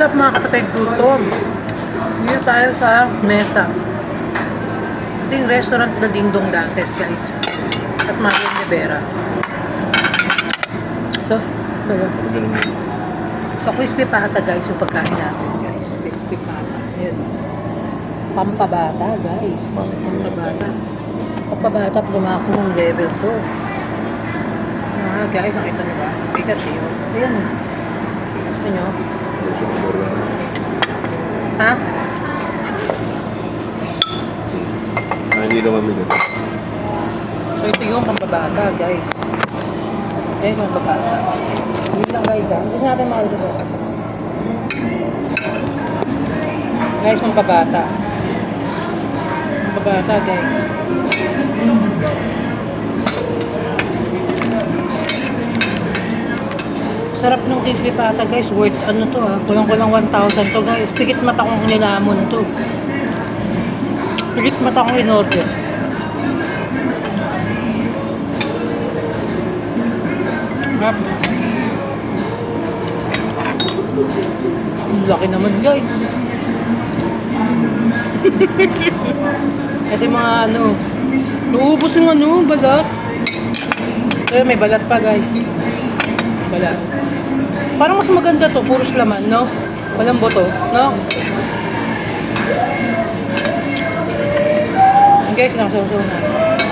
What's up mga kapatid gutom? Dito tayo sa mesa. Ito yung restaurant na Ding Dong Dantes guys. At Marian Rivera. So, yun? So, crispy pata guys yung pagkain natin guys. Crispy pata. Ayan. Pampabata guys. Pampabata. Pampabata pro maximum level to. Ah, guys, nakita niyo ba? Bigat eh. oh. Ayan oh. Gusto nyo? Ha? Ah, hindi naman bigat. So ito yung pampabata guys. Ayan yung pampabata. Hindi lang guys ha. Hindi natin makalis ito. Guys, pampabata. Pampabata guys. Sarap ng crispy pata guys. Worth ano to ha. Kulang-kulang 1,000 to guys. Pikit mata kong nilamon to. Pikit mata kong in-order. Sarap. Ang laki naman guys. Ito yung mga ano. Naubos yung ano, balat. Eh, may balat pa guys. Balat. Parang mas maganda to, puros laman, no? Walang buto, no? Ang guys, nakasawsaw na.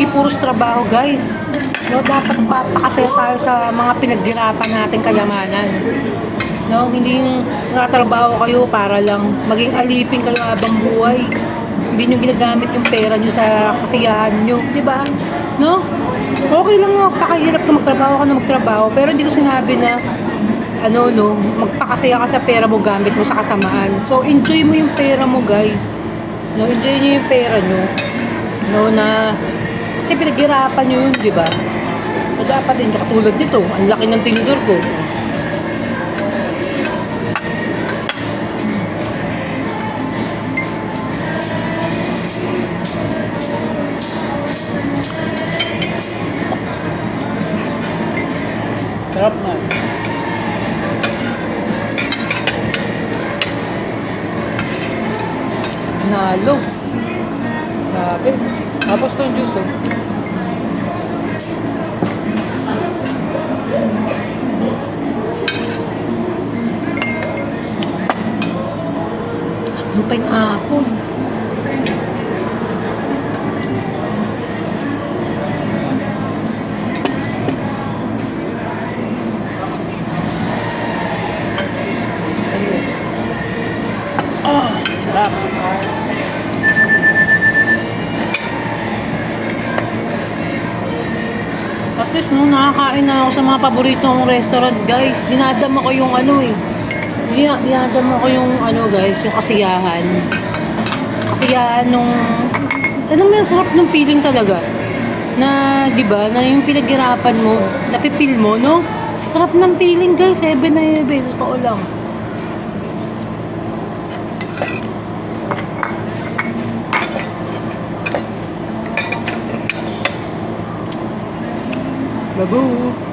Hindi puros trabaho guys. No, dapat papakasaya tayo sa mga pinaghirapan nating kayamanan. No, hindi yung nakatrabaho kayo para lang maging alipin kayo habang buhay. Hindi nyo ginagamit yung pera nyo sa kasiyahan nyo. Di ba? No? Okay lang nga, pakahirap ka magtrabaho ka na magtrabaho. Pero hindi ko sinabi na ano no, magpakasaya ka sa pera mo gamit mo sa kasamaan. So enjoy mo yung pera mo guys. No, enjoy niyo yung pera nyo. Kasi pinaghirapan nyo yun, di ba? Dapat din katulad nito, ang laki ng tinidor ko. Sarap na. Nalo. Grabe. Tapos to juice oh. Ano pa yung apple? Ah, sarap. At least no, nakakain na ako sa mga paborito kong restaurant, guys. Dinadama ko yung ano eh. Dina- Dinadama ko yung ano, guys, yung kasiyahan. Kasiyahan nung... Ano mo yung sarap ng feeling talaga. Na, di ba, na yung pinaghirapan mo, napipil mo, no? Sarap ng feeling, guys. Ebe na ebe. Totoo lang. Babu!